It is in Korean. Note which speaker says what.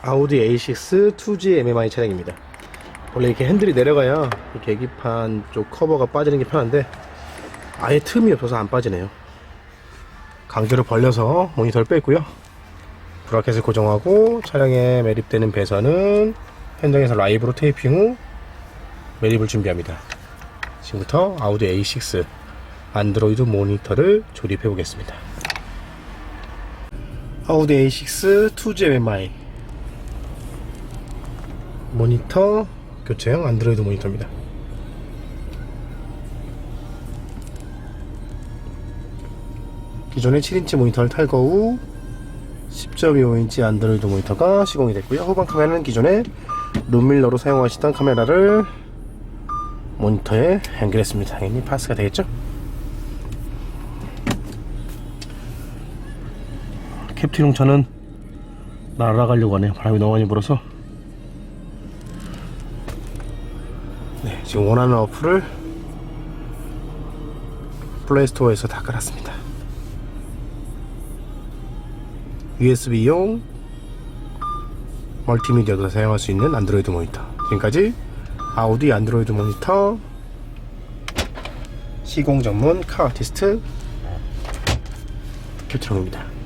Speaker 1: 아우디 A6 2G MMI 차량입니다. 원래 이렇게 핸들이 내려가야 이 계기판 쪽 커버가 빠지는 게 편한데 아예 틈이 없어서 안 빠지네요. 강제로 벌려서 모니터를 뺐고요. 브라켓을 고정하고 차량에 매립되는 배선은 현장에서 라이브로 테이핑 후 매립을 준비합니다. 지금부터 아우디 A6 안드로이드 모니터를 조립해 보겠습니다. 아우디 A6 2G MMI 모니터 교체형 안드로이드 모니터입니다. 기존의 7인치 모니터를 탈거 후 10.25인치 안드로이드 모니터가 시공이 됐고요. 후방 카메라는 기존의 룸밀러로 사용하시던 카메라를 모니터에 연결했습니다. 당연히 파스가 되겠죠? 캡틴 차는 날아가려고 하네요. 바람이 너무 많이 불어서. 네, 지금 원하는 어플을 플레이스토어에서 다 깔았습니다. USB용 멀티미디어도 사용할 수 있는 안드로이드 모니터. 지금까지 아우디 안드로이드 모니터 시공 전문 카 아티스트 캡트론입니다.